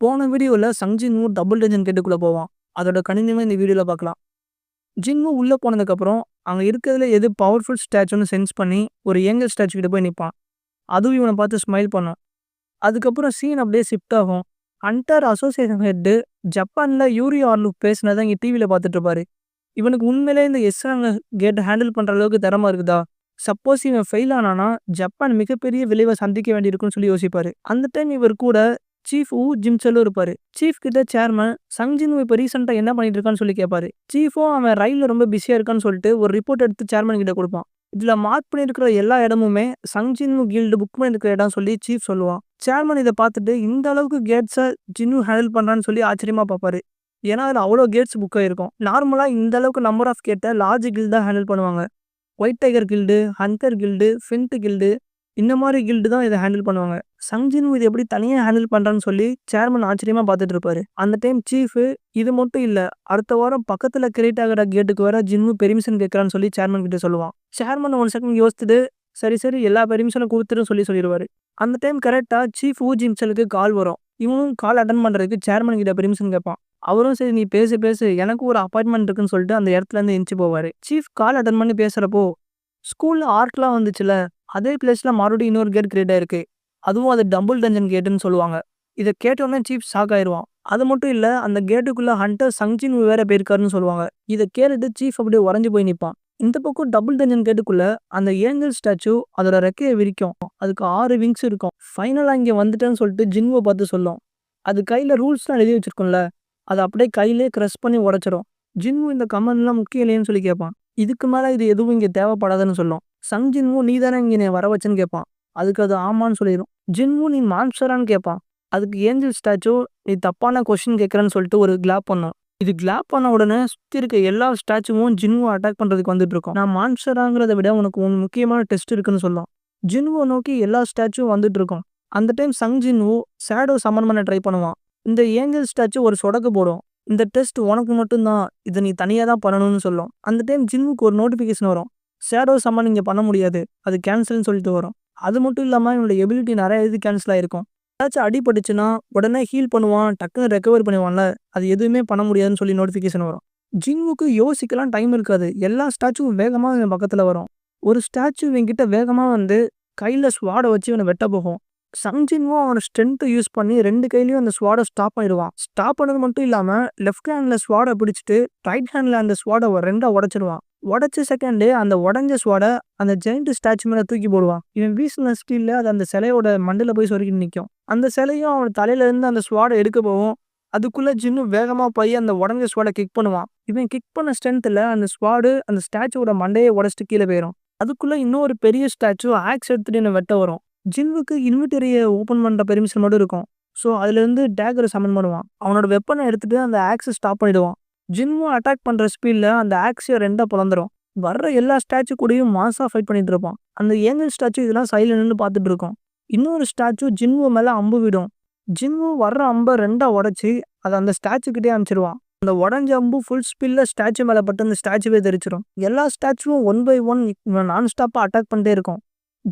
போன வீடியோவில் சங்ஜின்வூ double dozen கேட்டுக்குள்ளே போவான். அதோட கணினியுமே இந்த வீடியோவில் பார்க்கலாம் ஜின்வூ உள்ளே போனதுக்கப்புறம் அங்கே இருக்கிறதுல எது பவர்ஃபுல் ஸ்டாச்சுன்னு சென்ஸ் பண்ணி ஒரு ஏங்கல் ஸ்டாச்சு கிட்ட போய் நிற்பான் அதுவும் இவனை பார்த்து ஸ்மைல் பண்ணும் அதுக்கப்புறம் சீன் அப்படியே ஷிஃப்ட் ஆகும். ஹண்டர் அசோசியேஷன் ஹெட்டு ஜப்பானில் யூரி ஆர்லு பேசினதான் இங்கே டிவியில் பார்த்துட்டு இருப்பாரு. இவனுக்கு உண்மையிலே இந்த எஸ்ஆங்க கேட்டை ஹேண்டில் பண்ணுற அளவுக்கு திறமா இருக்குதா? சப்போஸ் இவன் ஃபெயில் ஆனானா ஜப்பான் மிகப்பெரிய விளைவை சந்திக்க வேண்டியிருக்குன்னு சொல்லி யோசிப்பாரு. அந்த டைம் இவர் கூட சீஃப் ஊ ஜிம்சலும் இருப்பாரு. சீஃப் கிட்ட சேர்மன் சங்ஜின் இப்போ ரீசெண்டாக என்ன பண்ணிட்டு இருக்கான்னு சொல்லி கேட்பாரு சீஃபும் அவன் ரயிலில் ரொம்ப பிஸியாக இருக்கான்னு சொல்லிட்டு ஒரு ரிப்போர்ட் எடுத்து சேர்மன் கிட்ட கொடுப்பான். இதில் மார்க் பண்ணியிருக்கிற எல்லா இடமுமே சங்ஜின்மு கில்டு புக் பண்ணியிருக்கிற இடம் சொல்லி சீஃப் சொல்லுவான். சேர்மன் இதை பார்த்துட்டு இந்த அளவுக்கு கேட்ஸை ஜின்னு ஹேண்டில் பண்ணுறான்னு சொல்லி ஆச்சரியமா பார்ப்பாரு. ஏன்னா அதில் அவ்வளோ கேட்ஸ் புக் ஆகிருக்கும் நார்மலாக இந்த அளவுக்கு நம்பர் ஆஃப் கேட்டை லார்ஜ் கில்டு தான் ஹேண்டில் பண்ணுவாங்க. White tiger guild hunter guild ஃபின்ட் guild இந்த மாதிரி கில்டு தான் இதை ஹேண்டில் பண்ணுவாங்க. சங்ஜின் இது எப்படி தனியாக ஹேண்டில் பண்ணுறான்னு சொல்லி சேர்மன் ஆச்சரியமாக பார்த்துட்டு இருப்பாரு. அந்த டைம் சீஃபு இது மட்டும் இல்லை அடுத்த வாரம் பக்கத்தில் கிரியேட் ஆகிற கேட்டுக்கு வர ஜின்னு பெர்மிஷன் கேட்குறான்னு சொல்லி சேர்மன் கிட்ட சொல்லுவான். சேர்மன் ஒன் செகண்ட் யோசிச்சுட்டு சரி சரி எல்லா பெர்மிஷனும் கொடுத்துருன்னு சொல்லி சொல்லிடுவாரு. அந்த டைம் கரெக்டாக சீஃப் ஊ ஜிம்சலுக்கு கால் வரும். இவனும் கால் அட்டன் பண்ணுறதுக்கு சேர்மன் கிட்ட பெர்மிஷன் கேட்பான். அவரும் சரி நீ பேசு பேசு எனக்கு ஒரு அப்பாயின்மெண்ட் இருக்குன்னு சொல்லிட்டு அந்த இடத்துல இருந்து எந்திச்சு போவார். சீஃப் கால் அட்டன் பண்ணி பேசுகிறப்போ ஸ்கூலில் ஆர்ட்லாம் வந்துச்சுல அதே பிளேஸில் மறுபடியும் இன்னொரு கேட் கிரியேட் ஆயிருக்கு. அதுவும் அது டபுள் டஞ்சன் கேட்டுன்னு சொல்லுவாங்க. இதை கேட்டோன்னே சீஃப் ஷாக் ஆயிடுவான் அது மட்டும் இல்லை அந்த கேட்டுக்குள்ளே ஹண்டர் சங்ஜின் வேற போயிருக்காருன்னு சொல்லுவாங்க. இதை கேட்டுட்டு சீஃப் அப்படியே உறைஞ்சு போய் நிற்பான் இந்த பக்கம் டபுள் டஞ்சன் கேட்டுக்குள்ள அந்த ஏஞ்சல் ஸ்டாச்சு அதோட ரெக்கையை விரிக்கும். அதுக்கு ஆறு விங்ஸ் இருக்கும். ஃபைனலாக இங்கே வந்துட்டேன்னு சொல்லிட்டு ஜின்வை பார்த்து சொல்லும். அது கையில் ரூல்ஸ்லாம் எழுதி வச்சிருக்கோம்ல அதை அப்படியே கையிலே க்ரஷ் பண்ணி உடச்சிரும். ஜின்வு இந்த கமெண்ட்லாம் முக்கியம் இல்லையேன்னு சொல்லி கேட்பான். இதுக்கு மேலே இது எதுவும் இங்கே தேவைப்படாதுன்னு சொல்லும். சங் ஜின்மு நீ தானே இங்கே என்னை வர வச்சேன்னு கேட்பான். அதுக்கு அது ஆமான்னு சொல்லிடும் ஜின்மு நீ மான்ஸ்டரான்னு கேட்பான். அதுக்கு ஏஞ்சல் ஸ்டாச்சு நீ தப்பான கொஷின் கேட்குறேன்னு சொல்லிட்டு ஒரு கிளாப் பண்ணும். இது கிளாப் பண்ண உடனே சுற்றி இருக்க எல்லா ஸ்டாச்சுவும் ஜின்வு அட்டாக் பண்ணுறதுக்கு வந்துட்டு இருக்கோம். நான் மான்ஸ்டராங்கிறத விட உனக்கு ஒன்று முக்கியமான டெஸ்ட் இருக்குன்னு சொல்லும். ஜின்வோ நோக்கி எல்லா ஸ்டாச்சுவும் வந்துட்டு இருக்கோம். அந்த டைம் சங் ஜின்வு சேடோ சமன் பண்ண ட்ரை பண்ணுவான். இந்த ஏஞ்சல் ஸ்டாச்சு ஒரு சொடக்கு போடும். இந்த டெஸ்ட் உனக்கு மட்டும்தான். இதை நீ தனியாக தான் பண்ணணும்னு சொல்லும். அந்த டைம் ஜின்வுக்கு ஒரு நோட்டிஃபிகேஷன் வரும். ஷேடோ சம்மன் இங்கே பண்ண முடியாது. அது கேன்சல்னு சொல்லிட்டு வரும். அது மட்டும் இல்லாமல் இவனோட எபிலிட்டி நிறைய இது கேன்சல் ஆகிருக்கும் ஏதாச்சும் அடிபட்டுச்சுன்னா உடனே ஹீல் பண்ணுவான் டக்குன்னு ரெக்கவர் பண்ணுவான்ல அது எதுவுமே பண்ண முடியாதுன்னு சொல்லி நோட்டிஃபிகேஷன் வரும். ஜின்முக்கு யோசிக்கலாம் டைம் இருக்காது. எல்லா ஸ்டாச்சுவும் வேகமாக இவன் பக்கத்தில் வரும். ஒரு ஸ்டாச்சு இவங்கிட்ட வேகமாக வந்து கையில் ஸ்வாடை வச்சு இவனை வெட்ட போகும். சங்ஜின்வும் அவனோட ஸ்ட்ரென்த்தை யூஸ் பண்ணி ரெண்டு கையிலையும் அந்த ஸ்வாடை ஸ்டாப் பண்ணிடுவான். ஸ்டாப் பண்ணது மட்டும் இல்லாமல் லெஃப்ட் ஹேண்டில் ஸ்வாடை பிடிச்சிட்டு ரைட் ஹேண்டில் அந்த ஸ்வாடை ரெண்டாக உடச்சிடுவான். உடச்ச செகண்டு அந்த உடஞ்ச ஸ்வாடை அந்த ஜெயிண்ட் ஸ்டாச்சு மேலே தூக்கி போடுவான். இவன் வீசின ஸ்டீலில் அது அந்த சிலையோட மண்டில் போய் சொருக்கிட்டு நிற்கும் அந்த சிலையும் அவன் தலையிலேருந்து அந்த ஸ்வாடை எடுக்க போவோம் அதுக்குள்ளே ஜின்னு வேகமாக போய் அந்த உடஞ்ச ஸ்வாடை கிக் பண்ணுவான். இவன் கிக் பண்ண ஸ்ட்ரென்த்தில் அந்த ஸ்வாடு அந்த ஸ்டாச்சுவோட மண்டையை உடச்சிட்டு கீழே போயிடும் அதுக்குள்ளே இன்னொரு பெரிய ஸ்டாச்சு ஆக்ஸ் எடுத்துகிட்டு என்ன வெட்ட வரும். ஜின்வுக்கு இன்விட்டரியை ஓப்பன் பண்ணுற பெர்மிஷன் மட்டும் இருக்கும். ஸோ அதுலேருந்து டேக்கரை சமன் பண்ணுவான். அவனோட வெப்பனை எடுத்துகிட்டு அந்த ஆக்ஸை ஸ்டாப் பண்ணிடுவான். ஜின்வும் அட்டாக் பண்ணுற ஸ்பீடில் அந்த ஆக்ஸியை ரெண்டாக பிளந்துரும் வர்ற எல்லா ஸ்டாச்சு கூடயும் மாசாக ஃபைட் பண்ணிட்டு இருப்பான். அந்த ஏஞ்சல் ஸ்டாச்சு இதெல்லாம் சைடில் நின்று பார்த்துட்டு இருக்கோம். இன்னொரு ஸ்டாச்சு ஜின்வு மேலே அம்பு விடும். ஜின்வு வர்ற அம்பை ரெண்டாக உடச்சி அதை அந்த ஸ்டாச்சுக்கிட்டே அனுப்பிச்சிருவான். அந்த உடஞ்ச அம்பு ஃபுல் ஸ்பீடில் ஸ்டாச்சு மேலே பட்டு அந்த ஸ்டாச்சுவே தெரிச்சிடும் எல்லா ஸ்டாச்சுவும் ஒன் பை ஒன் நான் ஸ்டாப்பாக அட்டாக் பண்ணிட்டே இருக்கும்.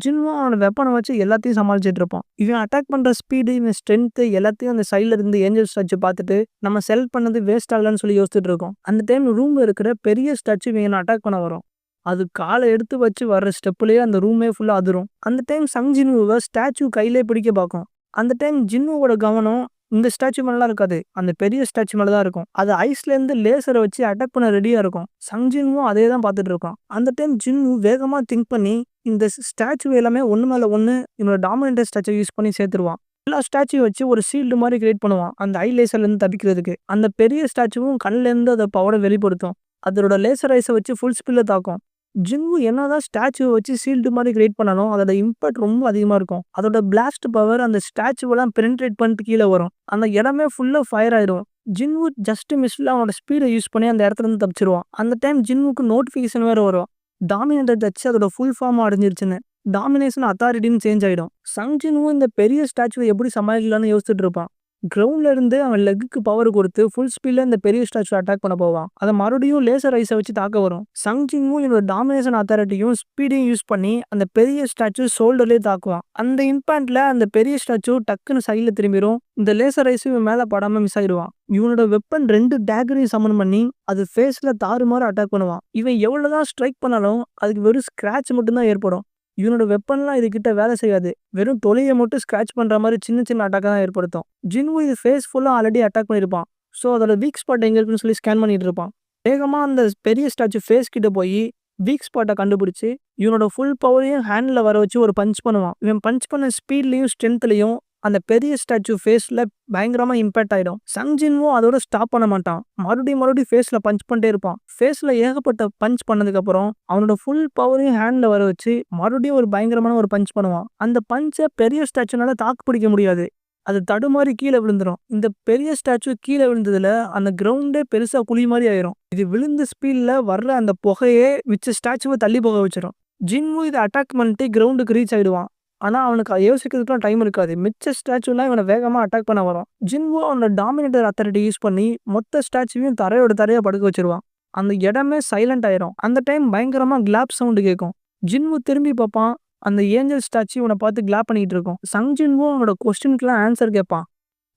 ஜின்வும் அவனை வெப்பனை வச்சு எல்லாத்தையும் சமாளிச்சுட்டு இருப்பான். இவன் அட்டாக் பண்ணுற ஸ்பீடு இவன் ஸ்ட்ரென்த்து எல்லாத்தையும் அந்த சைடில் இருந்து ஏஞ்சல் ஸ்டாச்சு பார்த்துட்டு நம்ம செல் பண்ணது வேஸ்ட் ஆகலன்னு சொல்லி யோசிச்சுட்டு இருக்கோம் அந்த டைம் ரூமில் இருக்கிற பெரிய ஸ்டாச்சு இவன் அட்டாக் பண்ண வரும் அது காலை எடுத்து வச்சு வர்ற ஸ்டெப்லேயே அந்த ரூமே ஃபுல்லாக அதிரும். அந்த டைம் சங் ஜின்னுவை ஸ்டாச்சு கையிலே பிடிக்க பார்க்கும். அந்த டைம் ஜின்னுவோட கவனம் இந்த ஸ்டாச்சு மேலாம் இருக்காது. அந்த பெரிய ஸ்டாச்சு மேலே தான் இருக்கும். அது ஐஸ்லேருந்து லேசரை வச்சு அட்டாக் பண்ண ரெடியாக இருக்கும். சங்ஜின்வும் அதே தான் பார்த்துட்டு இருக்கான். அந்த டைம் ஜின்னு வேகமாக திங்க் பண்ணி இந்த ஸ்டாச்சு எல்லாமே ஒன்று மேலே ஒன்று இவனோட டாமினேட்டர் ஸ்டாச்சை யூஸ் பண்ணி சேர்த்துருவான். எல்லா ஸ்டாச்சுவை வச்சு ஒரு சீல்டு மாதிரி கிரியேட் பண்ணுவான். அந்த ஐ லேசர்லேருந்து தப்பிக்கிறதுக்கு. அந்த பெரிய ஸ்டாச்சுவும் கண்ணிலேருந்து அதை பவரை வெளிப்படுத்தும். அதோட லேசர் ஐஸை வச்சு ஃபுல் ஸ்பீடில் தாக்கும். ஜிம்மு என்னதான் ஸ்டாச்சுவை வச்சு சீல்டு மாதிரி கிரியேட் பண்ணாலும் அதோட இம்பாக்ட் ரொம்ப அதிகமாக இருக்கும். அதோட பிளாஸ்ட் பவர் அந்த ஸ்டாச்சுவெல்லாம் பெனிட்ரேட் பண்ணிட்டு கீழே வரும். அந்த இடமே ஃபுல்லாக ஃபயர் ஆயிடும். ஜின்வு ஜஸ்ட் மிஸ்ல அவனோட ஸ்பீடை யூஸ் பண்ணி அந்த இடத்துல இருந்து தப்பிச்சிருவான். அந்த டைம் ஜின்வுக்கு நோட்டிஃபிகேஷன் வேறு வரும். டாமினேட்டர் டச் அதோட ஃபுல் ஃபார்ம் அடைஞ்சிருச்சுன்னு. டாமினேஷன் அத்தாரிட்டின்னு சேஞ்ச் ஆகிடும் சங் ஜின்வும் இந்த பெரிய ஸ்டாச்சுவை எப்படி சமாளிக்கலாம்னு யோசிச்சுட்டு இருப்பான். கிரவுண்ட்ல இருந்து அவன் லெக்குக்கு பவர் கொடுத்து ஃபுல் ஸ்பீட்ல இந்த பெரிய ஸ்டாச்சு அட்டாக் பண்ண போவான். அதை மறுபடியும் லேசர் ஐஸை வச்சு தாக்க வரும். சங்ஜிங்கும் இவனோட டாமினேஷன் அத்தாரிட்டியும் ஸ்பீடையும் யூஸ் பண்ணி அந்த பெரிய ஸ்டாச்சு ஷோல்டர்லேயே தாக்குவான். அந்த இம்பாக்ட்ல அந்த பெரிய ஸ்டாச்சு டக்குன்னு சைடில் திரும்பிடும் இந்த லேசர் ஐஸும் இவன் மேலே படாம மிஸ் ஆயிடுவான். இவனோட வெப்பன் ரெண்டு டேகரையும் சமன் பண்ணி அது ஃபேஸ்ல தாறுமாறு அட்டாக் பண்ணுவான். இவன் எவ்வளவுதான் ஸ்ட்ரைக் பண்ணாலும் அதுக்கு வெறும் ஸ்க்ராட்ச் மட்டும்தான் ஏற்படும். இவனோட வெப்பன்லாம் இதுகிட்ட வேலை செய்யாது. வெறும் தொலையை மட்டும் ஸ்க்ராட்ச் பண்ணுற மாதிரி சின்ன சின்ன அட்டாக்கை தான் ஏற்படுத்தும். ஜின்வு இது ஃபேஸ் ஃபுல்லாக ஆல்ரெடி அட்டாக் பண்ணியிருப்பான். ஸோ அதோட வீக் ஸ்பாட் எங்கே இருக்குன்னு சொல்லி ஸ்கேன் பண்ணிட்டு இருப்பான். வேகமாக அந்த பெரிய ஸ்டாச்சு ஃபேஸ் கிட்ட போய் வீக் ஸ்பாட்டை கண்டுபிடிச்சி இவனோட ஃபுல் பவரையும் ஹேண்டில் வர வச்சு ஒரு பஞ்ச் பண்ணுவான். இவன் பஞ்ச் பண்ண ஸ்பீட்லையும் ஸ்ட்ரென்த்லையும் அந்த பெரிய ஸ்டாச்சு ஃபேஸில் பயங்கரமாக இம்பேக்ட் ஆகிடும் சங்ஜின்வும் அதோட ஸ்டாப் பண்ண மாட்டான். மறுபடியும் மறுபடியும் ஃபேஸில் பஞ்ச் பண்ணிட்டே இருப்பான். ஃபேஸில் ஏகப்பட்ட பஞ்ச் பண்ணதுக்கப்புறம் அவனோட ஃபுல் பவரையும் ஹேண்டில் வர வச்சு மறுபடியும் ஒரு பயங்கரமான ஒரு பஞ்ச் பண்ணுவான். அந்த பஞ்சை பெரிய ஸ்டாச்சுனால தாக்கு பிடிக்க முடியாது. அது தடுமாறி கீழே விழுந்துடும் இந்த பெரிய ஸ்டாச்சு கீழே விழுந்ததுல அந்த கிரவுண்டே பெருசா குழி மாதிரி ஆயிரும். இது விழுந்த ஸ்பீட்ல வர்ற அந்த புகையே மிச்ச ஸ்டாச்சுவை தள்ளி போக வச்சிடும் ஜின்மு இதை அட்டாக் பண்ணிட்டு கிரவுண்டுக்கு ரீச் ஆயிடுவான். ஆனால் அவனுக்கு யோசிக்கிறதுக்குலாம் டைம் இருக்காது. மிச்ச ஸ்டாச்சுலாம் இவனை வேகமாக அட்டாக் பண்ண வரும் ஜின்வோ அவனோட டாமினேட்டர் அத்தாரிட்டி யூஸ் பண்ணி மொத்த ஸ்டாச்சுவையும் தரையோட தரையாக படுக்க வச்சிருவான். அந்த இடமே சைலண்ட் ஆயிரும். அந்த டைம் பயங்கரமாக கிளாப் சவுண்டு கேட்கும் ஜின்வு திரும்பி பார்ப்பான். அந்த ஏஞ்சல் ஸ்டாச்சு இவனை பார்த்து கிளாப் பண்ணிட்டு இருக்கும். சங்ஜின்வும் அவனோட கொஸ்டினுக்குலாம் ஆன்சர் கேட்பான்.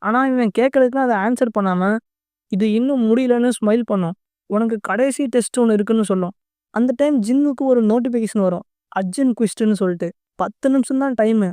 ஆனால் இவன் கேட்கறதுக்குலாம் அதை ஆன்சர் பண்ணாமல் இது இன்னும் முடியலன்னு ஸ்மைல் பண்ணும். உனக்கு கடைசி டெஸ்ட் ஒன்று இருக்குன்னு சொல்லும். அந்த டைம் ஜின்னுக்கு ஒரு நோட்டிஃபிகேஷன் வரும். அர்ஜென்ட் குவிஸ்ட்னு சொல்லிட்டு. பத்து நிமிஷம் தான் டைமு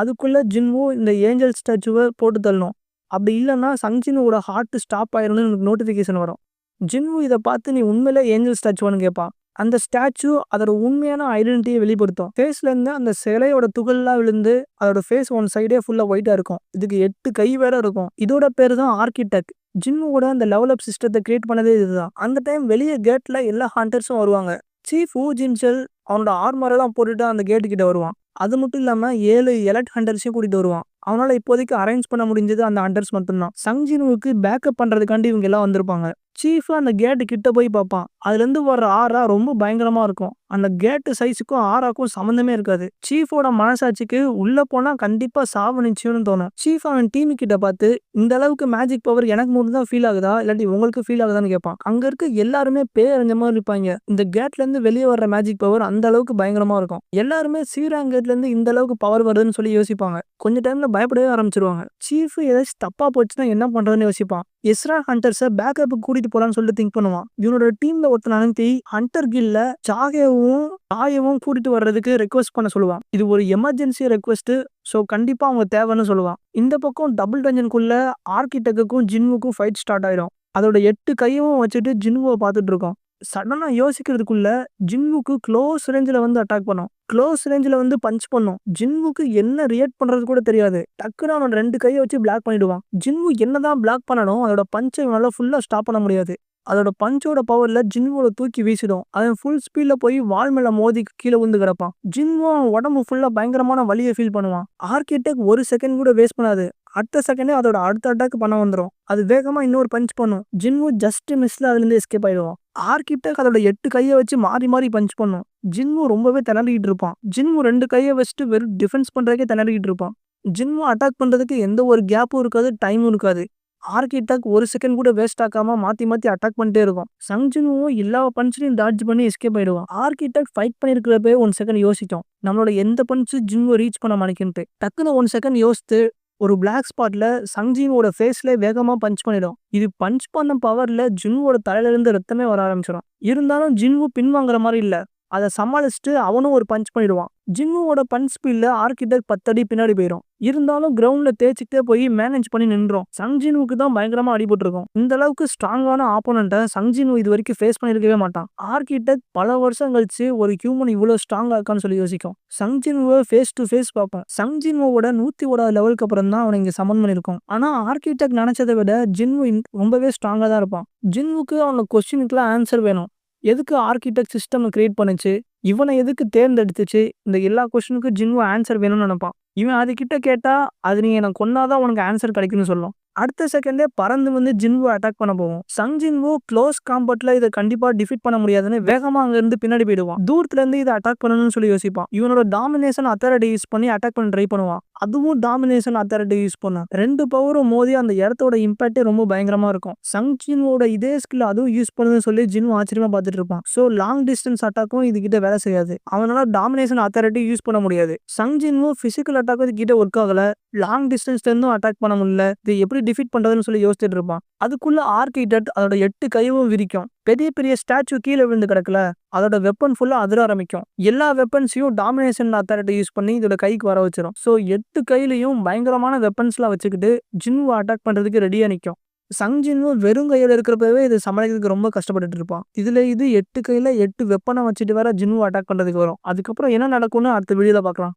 அதுக்குள்ளே ஜின்வோ இந்த ஏஞ்சல் ஸ்டாச்சுவை போட்டு தள்ளணும். அப்படி இல்லைன்னா சங்ஜினோட ஹார்ட் ஸ்டாப் ஆயிரும்னு எனக்கு நோட்டிஃபிகேஷன் வரும். ஜின்வோ இதை பார்த்து நீ உண்மையில ஏஞ்சல் ஸ்டாச்சுவான்னு கேட்பான். அந்த ஸ்டாச்சு அதோட உண்மையான ஐடென்டிட்டியை வெளிப்படுத்தும். ஃபேஸ்லேருந்து அந்த சிலையோட துகள்லாம் விழுந்து அதோட ஃபேஸ் ஒன் சைடே ஃபுல்லாக ஒயிட்டாக இருக்கும். இதுக்கு எட்டு கை வேற இருக்கும். இதோட பேர் தான் ஆர்கிடெக்ட் ஜின்னுவோட அந்த லெவலப் சிஸ்டத்தை கிரியேட் பண்ணதே இதுதான். அந்த டைம் வெளியே கேட்டில் எல்லா ஹண்டர்ஸும் வருவாங்க. சீஃப் ஊ ஜின்சல் அவனோட ஆர்மரெல்லாம் போட்டுட்டு அந்த கேட்டு கிட்ட வருவான். அது மட்டும் இல்லாம ஏழு எலக்ட் ஹண்டர்ஸையும் கூட்டிட்டு வருவான். அவனால இப்போதைக்கு அரேஞ்ச் பண்ண முடிஞ்சது அந்த ஹண்டர்ஸ் மட்டும்தான். சங்ஜினுவுக்கு பேக்கப் பண்றதுக்காண்டி இவங்க எல்லாம் வந்திருப்பாங்க. சீஃப் அந்த கேட்டு கிட்ட போய் பார்ப்பான். அதுலேருந்து வர்ற ஆறா ரொம்ப பயங்கரமாக இருக்கும். அந்த கேட்டு சைஸுக்கும் ஆறாக்கும் சம்மந்தமே இருக்காது. சீஃபோட மனசாட்சிக்கு உள்ளே போனால் கண்டிப்பாக சாவு நிச்சயம்னு தோணும். சீஃப் அவன் டீம் கிட்ட பார்த்து இந்த அளவுக்கு மேஜிக் பவர் எனக்கு மட்டும் தான் ஃபீல் ஆகுதா? இல்லாட்டி உங்களுக்கு ஃபீல் ஆகுதான்னு கேட்பான். அங்கே இருக்க எல்லாருமே பேரஞ்ச மாதிரி இருப்பாங்க. இந்த கேட்லேருந்து வெளியே வர்ற மேஜிக் பவர் அந்த அளவுக்கு பயங்கரமாக இருக்கும். எல்லாருமே சீராங் கேட்லேருந்து இந்த அளவுக்கு பவர் வருதுன்னு சொல்லி யோசிப்பாங்க. கொஞ்ச டைமில் பயப்படவே ஆரம்பிச்சிருவாங்க. சீஃப் ஏதாச்சும் தப்பாக போச்சுன்னா என்ன பண்ணுறதுன்னு யோசிப்பான். எஸ்ரா ஹண்டர்ஸை பேக்கப் கூட்டிட்டு போலான்னு சொல்லிட்டு திங்க் பண்ணுவான். இவனோட டீம்ல ஒருத்தன் அனுப்பி ஹண்டர் கில்ல சாகேவும் தாயவும் கூட்டிட்டு வர்றதுக்கு ரெக்வஸ்ட் பண்ண சொல்லுவான். இது ஒரு எமர்ஜென்சி ரெக்வஸ்ட் ஸோ கண்டிப்பா அவங்க தேவைன்னு சொல்லுவான். இந்த பக்கம் டபுள் டஞ்சனுக்குள்ள ஆர்கிடெக்குக்கும் ஜின்வுக்கும் ஃபைட் ஸ்டார்ட் ஆயிடும் அதோட எட்டு கையவும் வச்சுட்டு ஜின்வை பார்த்துட்டு இருக்கோம். சடனா யோசிக்கிறதுக்குள்ள ஜின்வுக்கு க்ளோஸ் ரேஞ்சில் வந்து அட்டாக் பண்ணும். க்ளோஸ் ரேஞ்சில் வந்து பஞ்ச் பண்ணும். ஜின்வுக்கு என்ன ரியாக்ட் பண்ணுறது கூட தெரியாது. டக்குன்னு அவன் ரெண்டு கையை வச்சு பிளாக் பண்ணிடுவான். ஜின்வு என்னதான் பிளாக் பண்ணணும் அதோட பஞ்சை இவனால் ஃபுல்லாக ஸ்டாப் பண்ண முடியாது. அதோட பஞ்சோட பவர்ல ஜின்வோட தூக்கி வீசிடும். அவன் ஃபுல் ஸ்பீட்ல போய் வால் மேலே மோதி கீழே விழுந்து கிடப்பான். ஜின்வோ அவன் உடம்பு ஃபுல்லா பயங்கரமான வலியை ஃபீல் பண்ணுவான். ஆர்கிடெக்ட் ஒரு செகண்ட் கூட வேஸ்ட் பண்ணாது. அடுத்த செகண்டே அதோட அடுத்த அட்டாக் பண்ண வந்துடும் அது வேகமாக இன்னொரு பஞ்ச் பண்ணும். ஜின்வு ஜஸ்ட் மிஸ்ல அதுலேருந்து எஸ்கேப் ஆயிடுவான். ஆர்கிடெக்ட் அதோட எட்டு கையை வச்சு மாறி மாறி பஞ்ச் பண்ணும். ஜின்வு ரொம்பவே திணறிக்கிட்டு இருப்பான். ஜின்வு ரெண்டு கையை வச்சுட்டு வெறும் டிஃபென்ஸ் பண்ணுறதுக்கே திணறிக்கிட்டு இருப்பான். ஜின்வு அட்டாக் பண்ணுறதுக்கு எந்த ஒரு கேப்பும் இருக்காது டைமும் இருக்காது. ஆர்கிடெக்ட் ஒரு செகண்ட் கூட வேஸ்ட் ஆக்காம மாத்தி மாத்தி அட்டாக் பண்ணிட்டே இருக்கும். சங்ஜினுவும் எல்லா பஞ்சிலையும் டாட்ஜ் பண்ணி எஸ்கேப் ஆயிடுவான். ஆர்கிடெக்ட் ஃபைட் பண்ணிருக்கிறப்பே ஒன் செகண்ட் யோசிக்கும். நம்மளோட எந்த பஞ்சு ஜின்வை ரீச் பண்ண மாட்டேங்கிட்டு டக்குன்னு ஒன் செகண்ட் யோசித்து ஒரு பிளாக் ஸ்பாட்ல சங்ஜினோட ஃபேஸ்ல வேகமா பஞ்ச் பண்ணிடும். இது பஞ்ச் பண்ண பவர்ல ஜின்வோட தலையில இருந்து ரத்தமே வர ஆரம்பிச்சிடும். இருந்தாலும் ஜின்வு பின்வாங்குற மாதிரி இல்லை. அதை சமாளிச்சுட்டு அவனும் ஒரு பஞ்ச் பண்ணிடுவான். ஜிம்முவோட பஞ்ச் ஸ்பீட்ல ஆர்கிடெக்ட் பத்தடி பின்னாடி போயிடும் இருந்தாலும் கிரவுண்ட்ல தேய்ச்சிக்கிட்டே போய் மேனேஜ் பண்ணி நின்றோம். சங்ஜினுவுக்கு தான் பயங்கரமா அடிபட்டிருக்கும் இந்த அளவுக்கு ஸ்ட்ராங்கான ஆப்போனண்ட்டை சங்ஜினு இது வரைக்கும் ஃபேஸ் பண்ணிருக்கவே மாட்டான். ஆர்கிடெக்ட் பல வருஷம் கழிச்சு ஒரு ஹியூமன் இவ்வளவு ஸ்ட்ராங்கா இருக்கான்னு சொல்லி யோசிக்கும். சங்ஜினுவை ஃபேஸ் டு ஃபேஸ் பார்ப்பேன். சங்ஜினுவோட நூத்தி ஓடாத லெவலுக்கு அப்புறம் தான் அவனை இங்க சமன் பண்ணிருக்கோம் ஆனா ஆர்கிடெக்ட் நினைச்சதை விட ஜின்வு ரொம்பவே ஸ்ட்ராங்கா தான் இருப்பான். ஜின்வுக்கு அவனோட கொஸ்டினுக்குலாம் ஆன்சர் வேணும். எதுக்கு ஆர்கிடெக்ட் சிஸ்டம் கிரியேட் பண்ணுச்சு? இவனை எதுக்கு தேர்ந்தெடுத்துச்சு? இந்த எல்லா கொஸ்டினுக்கும் ஜின்வா ஆன்சர் வேணும்னு நினைப்பான். இவன் அதுக்கிட்ட கேட்டால் அது நீ எனக்கு கொன்னாதான் உனக்கு ஆன்சர் கிடைக்கும்னு சொல்லும். அடுத்த செகண்டே பறந்து வந்து ஜின்வோ அட்டாக் பண்ண போவோம். சங் ஜின்வோ க்ளோஸ் காம்பட்ல இதை கண்டிப்பா டிஃபிட் பண்ண முடியாதுன்னு வேகமா அங்க இருந்து பின்னாடி போயிடுவான். தூரத்துல இருந்து இதை அட்டாக் பண்ணணும்னு சொல்லி யோசிப்பான். இவனோட டாமினேஷன் அத்தாரிட்டி யூஸ் பண்ணி அட்டாக் பண்ண ட்ரை பண்ணுவான். அதுவும் டாமினேஷன் அத்தாரிட்டி யூஸ் பண்ண. ரெண்டு பவரும் மோதி அந்த இடத்தோட இம்பாக்டே ரொம்ப பயங்கரமா இருக்கும். சங் ஜின்வோட இதே ஸ்கில் அதுவும் யூஸ் பண்ணுதுன்னு சொல்லி ஜின்வோ ஆச்சரியமா பார்த்துட்டு இருப்பான். ஸோ லாங் டிஸ்டன்ஸ் அட்டாக்கும் இது கிட்ட வேலை செய்யாது. அவனால டாமினேஷன் அத்தாரிட்டி யூஸ் பண்ண முடியாது. சங் ஜின்வோ பிசிக்கல் அட்டாக்கும் இது கிட்ட ஒர்க் ஆகல. லாங் டிஸ்டன்ஸ்ல இருந்தும் அட்டாக் பண்ண முடியல. இது எப்படி டிஃபீட் பண்ணுறதுன்னு சொல்லி யோசிச்சுட்டு இருப்பான். அதுக்குள்ள ஆர்கிடெக்ட் அதோட எட்டு கையும் விரிக்கும். பெரிய பெரிய ஸ்டாச்சு கீழே விழுந்து கிடக்கல அதோட வெப்பன் ஃபுல்லாக அதிர ஆரம்பிக்கும். எல்லா வெப்பன்ஸையும் டாமினேஷன் அத்தாரிட்டி யூஸ் பண்ணி இதோட கைக்கு வர வச்சிடும் ஸோ எட்டு கையிலையும் பயங்கரமான வெப்பன்ஸ்லாம் வச்சுக்கிட்டு ஜின்வை அட்டாக் பண்ணுறதுக்கு ரெடியாக நிற்கும் சங் வெறும் கையில் இருக்கிறப்பவே இது சமாளிக்கிறதுக்கு ரொம்ப கஷ்டப்பட்டுட்டு இருப்பான். இதுல இது எட்டு கையில எட்டு வெப்பனை வச்சுட்டு வேற ஜின்வு அட்டாக் பண்றதுக்கு வரும். அதுக்கப்புறம் என்ன நடக்கும்னு அடுத்த வீடியோல பார்க்கலாம்.